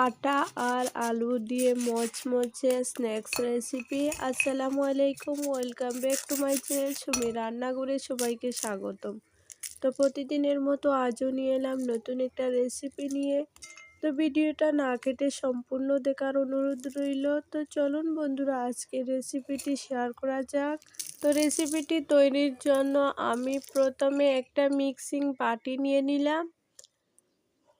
আটা আর আলু দিয়ে মচমচে স্ন্যাক্স রেসিপি। আসসালামু আলাইকুম, welcome back to my channel Sumi রান্নাঘরে সবাইকে স্বাগতম। তো প্রতিদিনের মতো আজও নিয়ে এলাম নতুন একটা রেসিপি নিয়ে। তো ভিডিওটা না কেটে সম্পূর্ণ দেখার অনুরোধ রইল। তো চলুন বন্ধুরা আজকে রেসিপিটি শেয়ার করা যাক। তো রেসিপিটি তৈরির জন্য আমি প্রথমে একটা মিক্সিং বাটি নিয়ে নিলাম।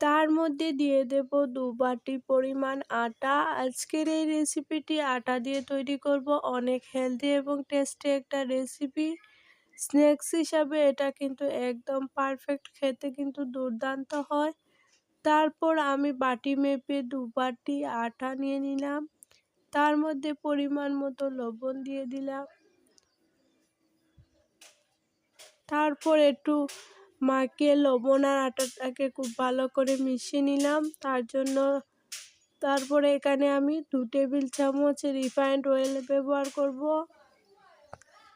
তার মধ্যে দিয়ে দেব দু বাটি পরিমাণ আটা। আজকের এই রেসিপিটি আটা দিয়ে তৈরি করব। অনেক হেলদি এবং টেস্টি একটা রেসিপি স্ন্যাক্স হিসাবে এটা কিন্তু একদম পারফেক্ট খেতে কিন্তু দুর্দান্ত হয়। তারপর আমি বাটি মেপে দু বাটি আটা নিয়ে নিলাম। তার মধ্যে পরিমাণ মতো লবণ দিয়ে দিলাম। তারপর একটু মাখিয়ে লবণ আর আটাটাকে খুব ভালো করে মিশিয়ে নিলাম। তার জন্য তারপরে এখানে আমি দু টেবিল চামচ রিফাইন্ড অয়েল ব্যবহার করব।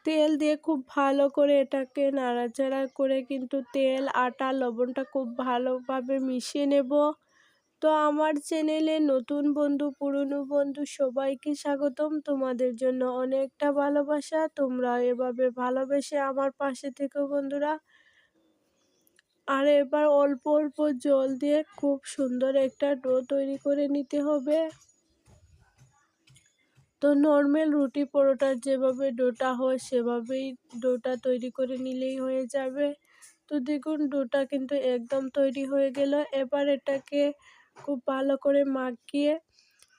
তেল দিয়ে খুব ভালো করে এটাকে নাড়াচাড়া করে কিন্তু তেল, আটা, লবণটা খুব ভালোভাবে মিশিয়ে নেব। তো আমার চ্যানেলে নতুন বন্ধু, পুরনো বন্ধু সবাইকে স্বাগতম। তোমাদের জন্য অনেকটা ভালোবাসা। তোমরা এভাবে ভালোবেসে আমার পাশে থেকো বন্ধুরা। আর এবার অল্প অল্প জল দিয়ে খুব সুন্দর একটা ডো তৈরি করে নিতে হবে। তো নর্মাল রুটি পরোটার যেভাবে ডোটা হয়, সেভাবেই ডোটা তৈরি করে নিলেই হয়ে যাবে। তো দেখুন, ডোটা কিন্তু একদম তৈরি হয়ে গেল। এবার এটাকে খুব ভালো করে মাখিয়ে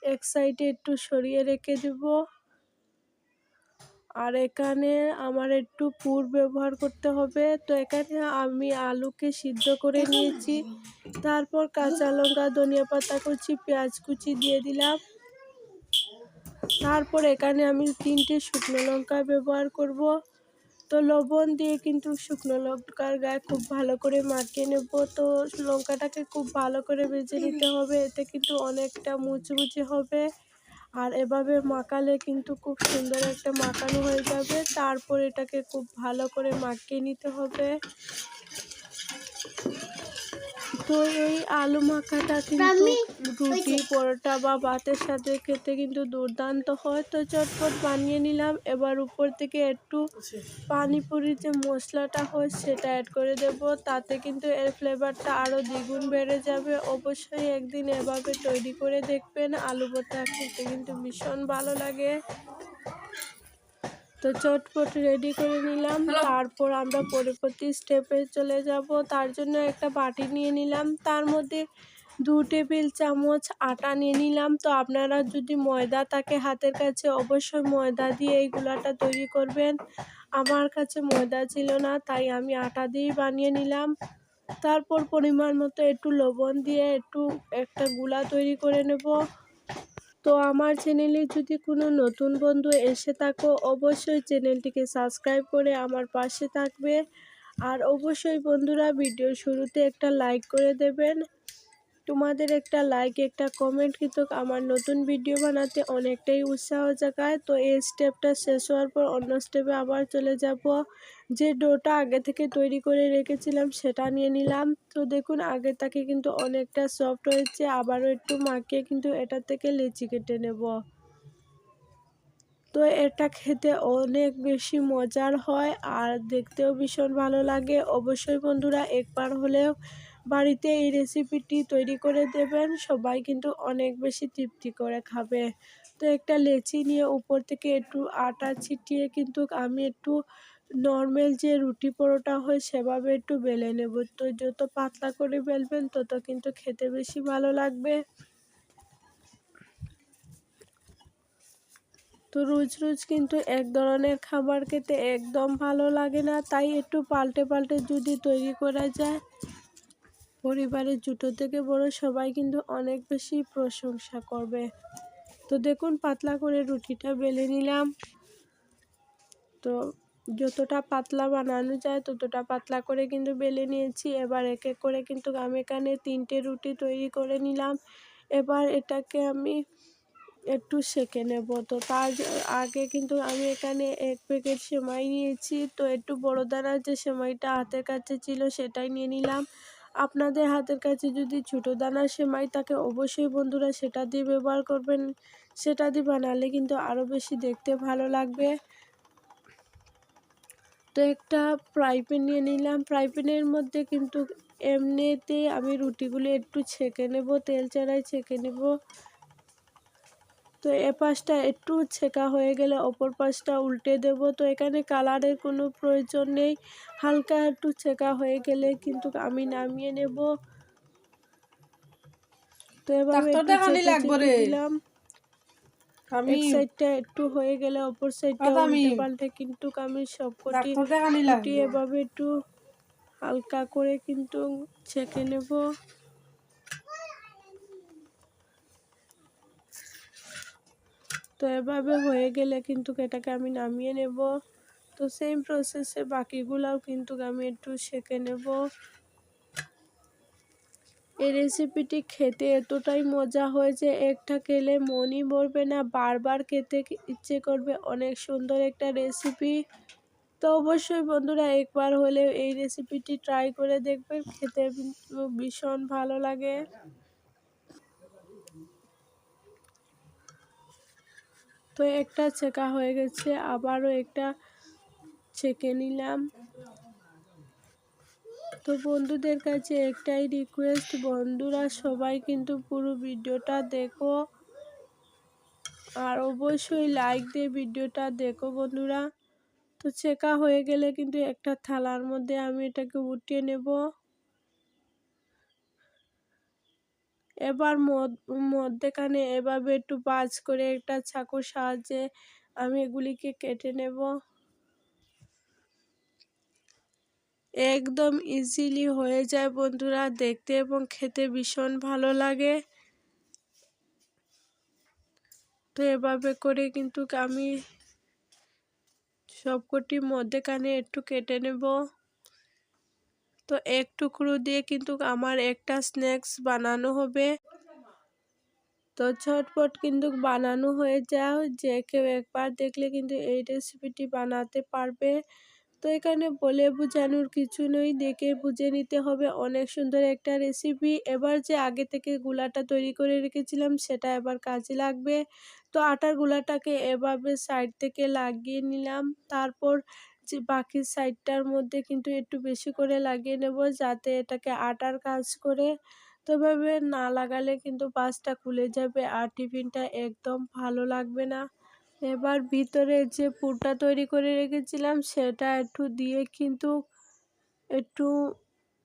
এক সাইডে একটু সরিয়ে রেখে দেবো। আর এখানে আমার একটু পুর ব্যবহার করতে হবে। তো এখানে আমি আলুকে সিদ্ধ করে নিয়েছি। তারপর কাঁচা লঙ্কা, ধনিয়া পাতা কুচি, পেঁয়াজ কুচি দিয়ে দিলাম। তারপর এখানে আমি তিনটে শুকনো লঙ্কা ব্যবহার করব। তো লবণ দিয়ে কিন্তু শুকনো লঙ্কার গায়ে খুব ভালো করে মাখিয়ে নেব। তো লঙ্কাটাকে খুব ভালো করে ভেজে নিতে হবে। এতে কিন্তু অনেকটা মুচমুচে হবে। আর এভাবে মাখালে কিন্তু খুব সুন্দর একটা মাখানো হয়ে যাবে। তারপর এটাকে খুব ভালো করে মাখিয়ে নিতে হবে। তো এই আলু মাখাটা কিন্তু রুটি পরোটা বা ভাতের সাথে খেতে কিন্তু দুর্দান্ত হয়। তো চটপট বানিয়ে নিলাম। এবার উপর থেকে একটু পানিপুরির যে মশলাটা হয় সেটা অ্যাড করে দেব। তাতে কিন্তু এর ফ্লেভারটা আরও দ্বিগুণ বেড়ে যাবে। অবশ্যই একদিন এভাবে তৈরি করে দেখবেন। আলু ভর্তা খেতে কিন্তু ভীষণ ভালো লাগে। তো চটপট রেডি করে নিলাম। তারপর আমরা পরবর্তী স্টেপে চলে যাব। তার জন্য একটা বাটি নিয়ে নিলাম। তার মধ্যে দু টেবিল চামচ আটা নিয়ে নিলাম। তো আপনারা যদি ময়দা থাকে হাতের কাছে অবশ্যই ময়দা দিয়ে এই গুলাটা তৈরি করবেন। আমার কাছে ময়দা ছিল না তাই আমি আটা দিয়েই বানিয়ে নিলাম। তারপর পরিমাণ মতো একটু লবণ দিয়ে একটু একটা গুলা তৈরি করে নেব। তো আমার চ্যানেলে যদি কোনো নতুন বন্ধু এসে থাকো, অবশ্যই চ্যানেলটিকে সাবস্ক্রাইব করে আমার পাশে থাকবে। আর অবশ্যই বন্ধুরা ভিডিও শুরুতে একটা লাইক করে দেবেন। তোমাদের একটা লাইক, একটা কমেন্ট কিন্তু আমার নতুন ভিডিও বানাতে অনেকটাই উৎসাহ জাগায়। তো এই স্টেপটা শেষ হওয়ার পর অন্য স্টেপে আবার চলে যাব। যে ডোটা আগে থেকে তৈরি করে রেখেছিলাম সেটা নিয়ে নিলাম। তো দেখুন, আগে তাকে কিন্তু অনেকটা সফট হয়েছে, আবারও একটু মাখিয়ে কিন্তু এটা থেকে লেচি কেটে নেব। তো এটা খেতে অনেক বেশি মজার হয় আর দেখতেও ভীষণ ভালো লাগে। অবশ্যই বন্ধুরা একবার হলেও বাড়িতে এই রেসিপিটি তৈরি করে দেবেন, সবাই কিন্তু অনেক বেশি তৃপ্তি করে খাবে। তো একটা লেচি নিয়ে উপর থেকে একটু আটা ছিটিয়ে কিন্তু আমি একটু নর্মাল যে রুটি পরোটা হয় সেভাবে একটু বেলে নেব। তো যত পাতলা করে বেলবেন তত কিন্তু খেতে বেশি ভালো লাগবে। তো রোজ রোজ কিন্তু এক ধরনের খাবার খেতে একদম ভালো লাগে না, তাই একটু পাল্টে পাল্টে যদি তৈরি করা যায়, পরিবারের জুটো থেকে বড় সবাই কিন্তু অনেক বেশি প্রশংসা করবে। তো দেখুন, পাতলা করে রুটিটা বেলে নিলাম। তো যতটা পাতলা বানানো যায় ততটা পাতলা করে কিন্তু বেলে নিয়েছি। এবার এক এক করে কিন্তু আমি এখানে তিনটে রুটি তৈরি করে নিলাম। এবার এটাকে আমি একটু সেঁকে নেব। তো তার আগে কিন্তু আমি এখানে এক প্যাকেট সেমাই নিয়েছি। তো একটু বড় দানার যে সেমাইটা হাতের কাছে ছিল সেটাই নিয়ে নিলাম। আপনাদের হাতের কাছে যদি ছোটো দানার সেমাই তাকে অবশ্যই বন্ধুরা সেটা দিয়ে ব্যবহার করবেন। সেটা দিয়ে বানালে কিন্তু আরও বেশি দেখতে ভালো লাগবে। তো একটা ফ্রাই প্যান নিয়ে নিলাম। ফ্রাই প্যানের মধ্যে কিন্তু এমনিতে আমি রুটিগুলো একটু ছেঁকে নেব, তেল ছাড়াই ছেঁকে নেব। তো এ পাশটা একটু ছেঁকা হয়ে গেলে অপর পাশটা উল্টে দেব। তো এখানে কালারের কোনো প্রয়োজন নেই। হালকা একটু ছেঁকা হয়ে গেলে কিন্তু আমি নামিয়ে নেব। তো চেপে দিলাম। এক সাইডটা একটু হয়ে গেলে অপর সাইডটা উল্টে পাল্টে কিন্তু আমি সবকটি এভাবে একটু হালকা করে কিন্তু ছেঁকে নেব। তো এভাবে হয়ে গেলে কিন্তু এটাকে আমি নামিয়ে নেব। তো সেম প্রসেসে বাকিগুলাও কিন্তু আমি একটু সেঁকে নেব। এই রেসিপিটি খেতে এতটাই মজা হয়েছে একটা খেলে মনই ভরবে না, বারবার খেতে ইচ্ছে করবে। অনেক সুন্দর একটা রেসিপি তো অবশ্যই বন্ধুরা একবার হলে এই রেসিপিটি ট্রাই করে দেখবেন, খেতে ভীষণ ভালো লাগে। তো একটা ছেঁকা হয়ে গেছে, আবারও একটা ছেঁকে নিলাম। তো বন্ধুদের কাছে একটাই রিকোয়েস্ট বন্ধুরা সবাই কিন্তু পুরো ভিডিওটা দেখো। আর অবশ্যই লাইক দিয়ে ভিডিওটা দেখো বন্ধুরা। তো ছেঁকা হয়ে গেলে কিন্তু একটা থালার মধ্যে আমি এটাকে উঠিয়ে নেব। এবার মধ্যেখানে এভাবে একটু বাজ করে একটা ছাকুর সাহায্যে আমি এগুলিকে কেটে নেব। একদম ইজিলি হয়ে যায় বন্ধুরা, দেখতে এবং খেতে ভীষণ ভালো লাগে। তো এভাবে করে কিন্তু আমি সবকটি মধ্যেখানে একটু কেটে নেব। তো এক টুকরো দিয়ে কিন্তু আমার একটা স্ন্যাক্স বানানো হবে। তো ঝটপট কিন্তু বানানো হয়ে যাও যে কেউ একবার দেখলে কিন্তু এই রেসিপিটি বানাতে পারবে। তো এখানে বলে বোঝানোর কিছু নেই, দেখে বুঝে নিতে হবে। অনেক সুন্দর একটা রেসিপি এবার যে আগে থেকে গুলাটা তৈরি করে রেখেছিলাম, সেটা এবার কাজে লাগবে। তো আটার গুলাটাকে এভাবে সাইড থেকে লাগিয়ে নিলাম। তারপর যে বাকি সাইডটার মধ্যে কিন্তু একটু বেশি করে লাগিয়ে নেব যাতে এটাকে আটার কাজ করে। তো এভাবে না লাগালে কিন্তু পাঁচটা খুলে যাবে আর টিফিনটা একদম ভালো লাগবে না। এবার ভিতরে যে পুরটা তৈরি করে রেখেছিলাম সেটা একটু দিয়ে কিন্তু একটু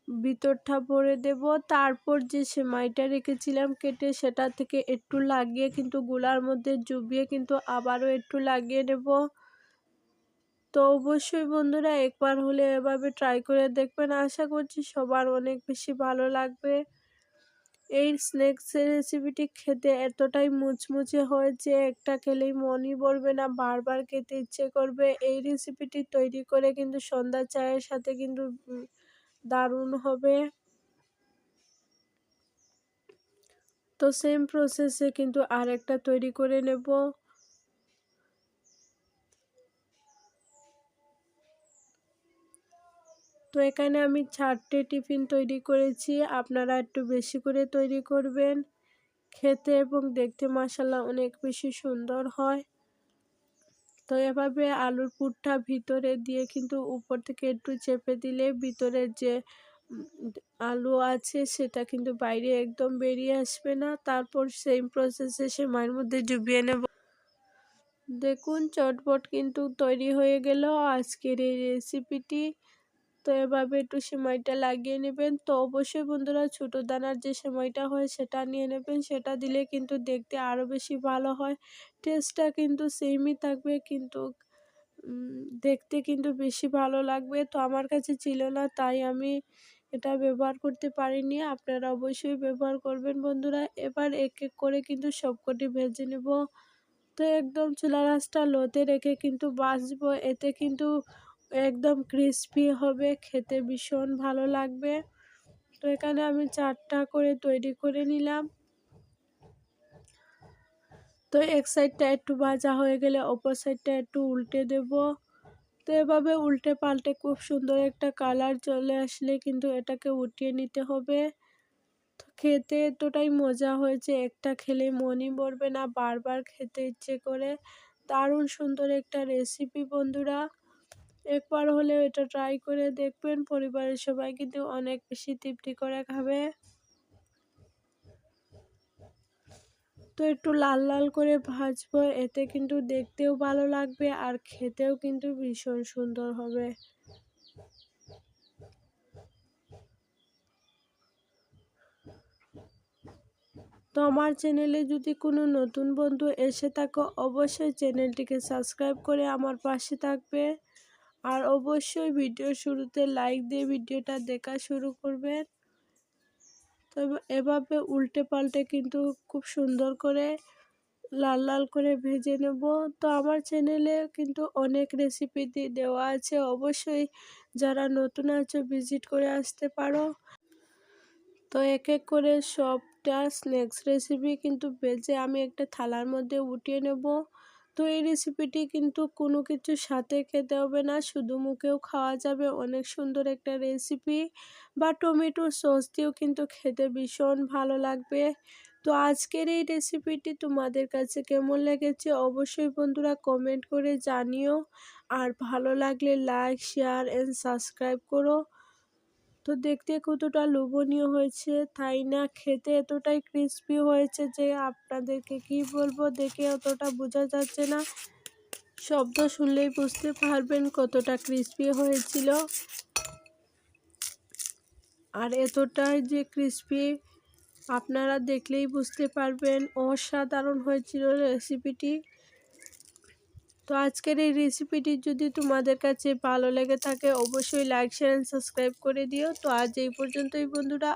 ভিতরটা ভরে দেব। তারপর যে সেমাইটা রেখেছিলাম কেটে সেটা থেকে একটু লাগিয়ে কিন্তু গুলার মধ্যে জুবিয়ে কিন্তু আবারও একটু লাগিয়ে নেব। তো অবশ্যই বন্ধুরা একবার হলে এভাবে ট্রাই করে দেখবেন। আশা করছি সবার অনেক বেশি ভালো লাগবে। এই স্ন্যাক্সের রেসিপিটি খেতে এতটাই মুচমুচে হয় যে একটা খেলেই মনই ভরবে না, বারবার খেতে ইচ্ছে করবে। এই রেসিপিটি তৈরি করে কিন্তু সন্ধ্যা চায়ের সাথে কিন্তু দারুণ হবে। তো সেম প্রসেসে কিন্তু আরেকটা তৈরি করে নেব। তো এখানে আমি চারটে টিফিন তৈরি করেছি। আপনারা একটু বেশি করে তৈরি করবেন। খেতে এবং দেখতে মশালা অনেক বেশি সুন্দর হয়। তো এভাবে আলুর পুরটা ভিতরে দিয়ে কিন্তু উপর থেকে একটু চেপে দিলে ভিতরের যে আলু আছে সেটা কিন্তু বাইরে একদম বেরিয়ে আসবে না। তারপর সেম প্রসেসে সে মায়ের মধ্যে ডুবিয়ে নেব। দেখুন চটপট কিন্তু তৈরি হয়ে গেল আজকের এই রেসিপিটি তো এভাবে একটু সেমাইটা লাগিয়ে নেবেন। তো অবশ্যই বন্ধুরা ছোটো দানার যে সেমাইটা হয় সেটা নিয়ে নেবেন। সেটা দিলে কিন্তু দেখতে আরও বেশি ভালো হয়। টেস্টটা কিন্তু সেমই থাকবে কিন্তু দেখতে কিন্তু বেশি ভালো লাগবে। তো আমার কাছে ছিল না, তাই আমি এটা ব্যবহার করতে পারিনি। আপনারা অবশ্যই ব্যবহার করবেন বন্ধুরা। এবার এক এক করে কিন্তু সবকটি ভেজে নেব। তো একদম চুলা রাসটা লোতে রেখে কিন্তু বাঁচবো। এতে কিন্তু একদম ক্রিস্পি হবে, খেতে ভীষণ ভালো লাগবে। তো এখানে আমি চারটা করে তৈরি করে নিলাম। তো এক সাইডটা একটু ভাজা হয়ে গেলে অপর সাইডটা একটু উল্টে দেব। তো এভাবে উল্টে পাল্টে খুব সুন্দর একটা কালার চলে আসলে কিন্তু এটাকে উঠিয়ে নিতে হবে। তো খেতে এতটাই মজা হয়েছে, একটা খেলে মনই ভরবে না, বারবার খেতে ইচ্ছে করে। দারুণ সুন্দর একটা রেসিপি বন্ধুরা। একবার হলেও এটা ট্রাই করে দেখবেন, পরিবারের সবাই কিন্তু অনেক বেশি তৃপ্তি করে খাবে। তো একটু লাল লাল করে ভাজবো, এতে কিন্তু দেখতেও ভালো লাগবে আর খেতেও কিন্তু ভীষণ সুন্দর হবে। তো আমার চ্যানেলে যদি কোনো নতুন বন্ধু এসে থাকো, অবশ্যই চ্যানেলটিকে সাবস্ক্রাইব করে আমার পাশে থাকবে। আর অবশ্যই ভিডিও শুরুতে লাইক দিয়ে ভিডিওটা দেখা শুরু করবেন। তো এভাবে উল্টে পাল্টে কিন্তু খুব সুন্দর করে লাল লাল করে ভেজে নেব। তো আমার চ্যানেলে কিন্তু অনেক রেসিপি দেওয়া আছে। অবশ্যই যারা নতুন আছে ভিজিট করে আসতে পারো। তো এক এক করে সবটা স্ন্যাক্স রেসিপি কিন্তু ভেজে আমি একটা থালার মধ্যে উঠিয়ে নেব। তো এই রেসিপিটি কিন্তু কোনো কিছুর সাথে খেতে হবে না, শুধু মুখেও খাওয়া যাবে। অনেক সুন্দর একটা রেসিপি বা টমেটো সস দিয়েও কিন্তু খেতে ভীষণ ভালো লাগবে। তো আজকের এই রেসিপিটি তোমাদের কাছে কেমন লেগেছে অবশ্যই বন্ধুরা কমেন্ট করে জানিও। আর ভালো লাগলে লাইক শেয়ার অ্যান্ড সাবস্ক্রাইব করো। তো দেখতে কতটা লোভনীয় হয়েছে, তাই না? খেতে এতটাই ক্রিস্পি হয়েছে যে আপনাদেরকে কি বলব? দেখে অতটা বোঝা যাচ্ছে না। শব্দ শুনলেই বুঝতে পারবেন কতটা ক্রিস্পি হয়েছিল। আর এতটাই যে ক্রিস্পি আপনারা দেখলেই বুঝতে পারবেন। অসাধারণ হয়েছিল রেসিপিটি তো আজকের এই রেসিপিটি যদি তোমাদের কাছে ভালো লেগে থাকে, অবশ্যই লাইক শেয়ার সাবস্ক্রাইব করে দিও। তো আজ এই পর্যন্তই বন্ধুরা।